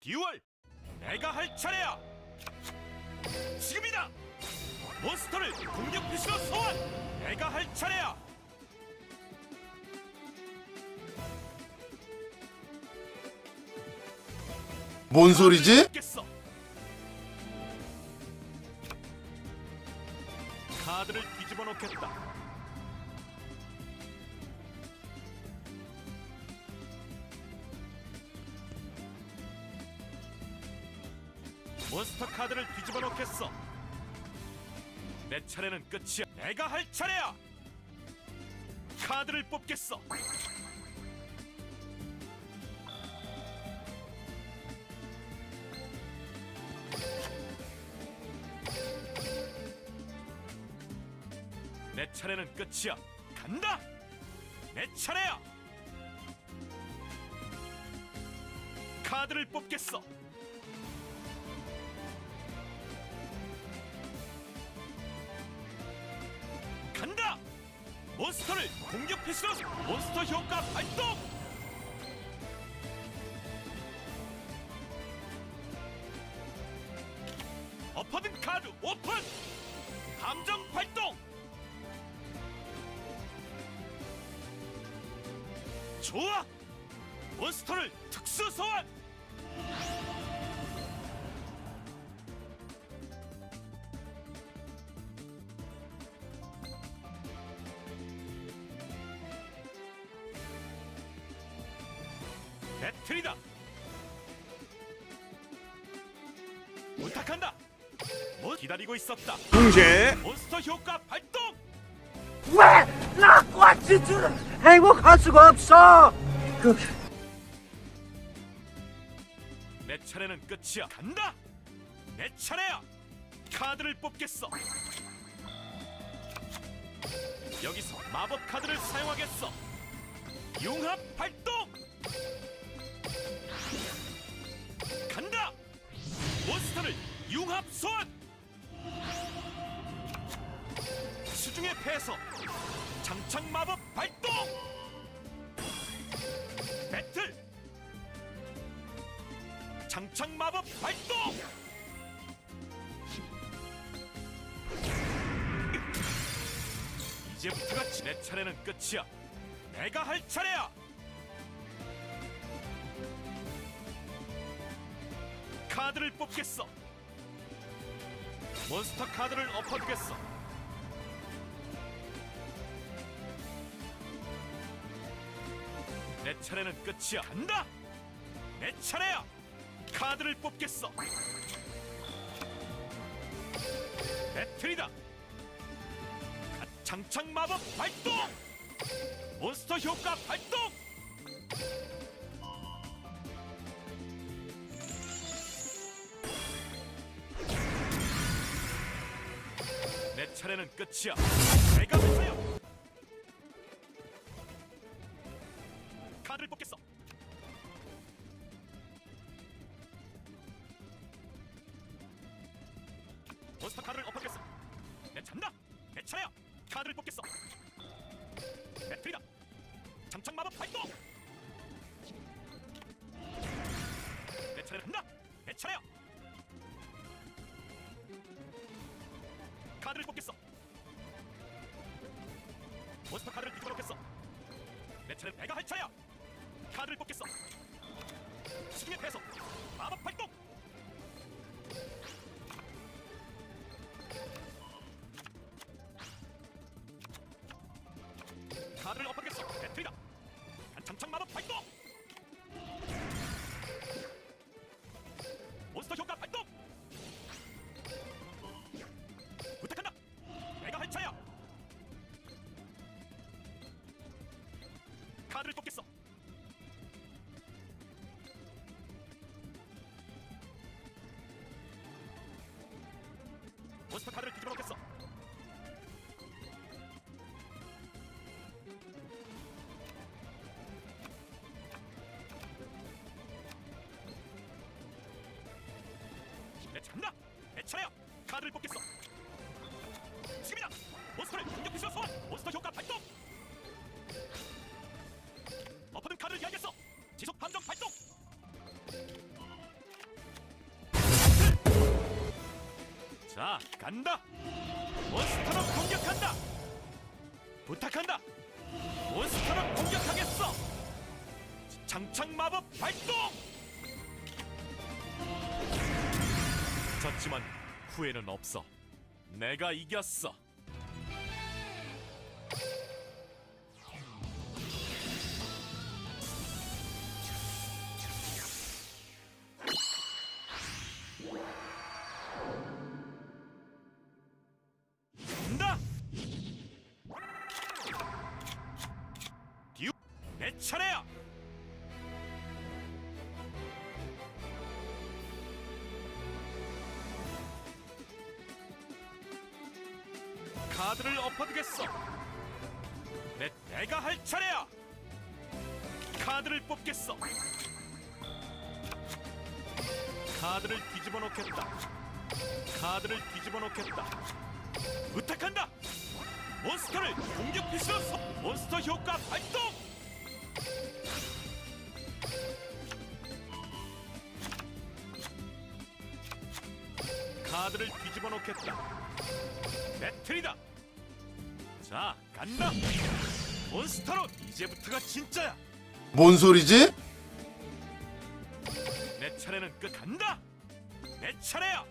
듀얼! 내가 할 차례야! 지금이다! 몬스터를 공격 표시로 소환! 내가 할 차례야! 뭔 소리지? 카드를 뒤집어 놓겠다 몬스터 카드를 뒤집어 놓겠어 내 차례는 끝이야 내가 할 차례야 카드를 뽑겠어 내 차례는 끝이야. 간다. 내 차례야. 카드를 뽑겠어. 몬스터를 공격 패시로 몬스터 효과 발동. 엎어진 카드 오픈. 감정 발동. 좋아! 몬스터를 특수 소환! 배틀이다! 부탁한다! 뭐 기다리고 있었다! 붕괴 몬스터 효과 발동! 왜? 나 꽈치줄은 행복할 수가 없어! 그, 내 차례는 끝이야. 간다. 내 차례야. 카드를 뽑겠어. 여기서 마법 카드를 사용하겠어. 융합 발동. 몬스터를 융합 소환. 수중의 패서. 장착 마법 발동. 배틀. 장착 마법 발동! 이제부터가 내 차례는 끝이야. 내가 할 차례야. 카드를 뽑겠어. 몬스터 카드를 엎어주겠어. 내 차례는 끝이야. 간다. 내 차례야. 카드를 뽑겠어. 배틀이다. 장착 마법 발동. 몬스터 효과 발동. 차례는 끝이야. 내가 했어요. 카드를 뽑겠어. 몬스터 카드를 엎어주겠어. 내 찬다. 내 차례야. 카드를 뽑겠어. 배틀이다. 장착 마법 발동. 내 차례를 한다. 내 차례야. 카드를 뽑겠어. 몬스터 카드를 뒤집어 놓겠어. 내 차례 내가 할 차례야. 카드를 뽑겠어. 수중의 패소. 마법 카드를 뽑겠어 몬스터 카드를 뒤집어 놓겠어 내 찬다! 내 차례야! 카드를 뽑겠어! 지금이다! 몬스터를 공격 피시로 소환! 몬스터 효과 자, 간다. 몬스터로 공격한다. 부탁한다. 몬스터로 공격하겠어. 장착 마법 발동. 졌지만 후회는 없어. 내가 이겼어. 카드를 엎어두겠어. 내 내가 할 차례야. 카드를 뽑겠어. 카드를 뒤집어 놓겠다. 카드를 뒤집어 놓겠다. 부탁한다. 몬스터를 공격 피스로 서 몬스터 효과 발동. 카드를 뒤집어 놓겠다. 배틀이다. 자, 간다. 몬스터로 이제부터가 진짜야. 뭔 소리지? 내 차례는 끝 간다. 내 차례야.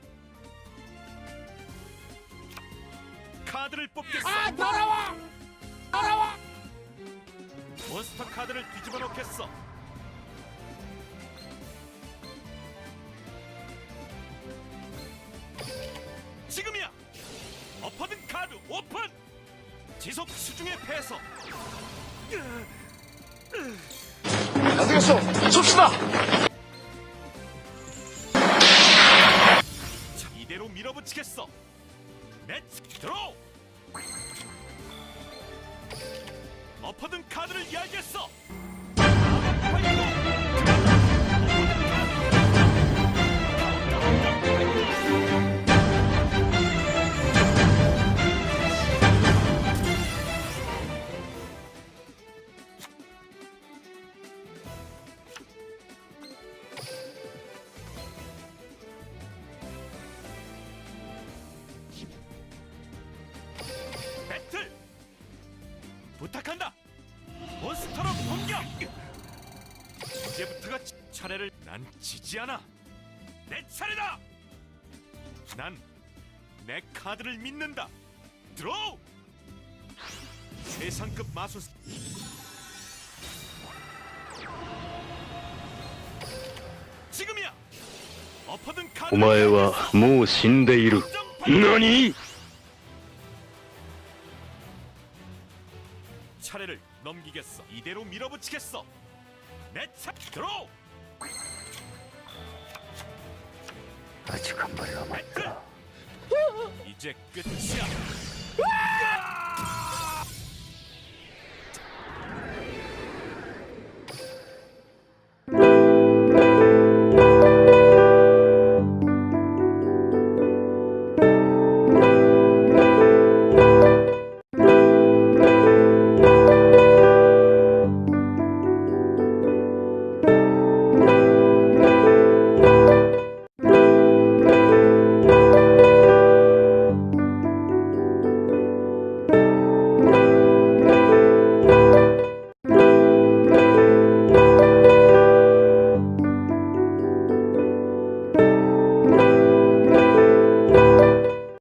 카드를 뽑겠어. 아, 더러워. 더러워. 몬스터 카드를 뒤집어 놓겠어. 지속 수중의 패서. 안 되겠어. 줍시다. 자, 이대로 밀어붙이겠어. 매치 드로우. 엎어든 카드를 이야기했어. 부탁한다 몬스터로 공격 이제부터가 치- 차례를 난 지지 않아 내 차례다 난 내 카드를 믿는다 드로우 최상급 마술 지금이야 엎어든 카드 お前はもう死んでいる。何 넘기겠어. 이대로 밀어붙이겠어. 내 차, 들어. 아직 한 발이 남았다. 이제 끝이야.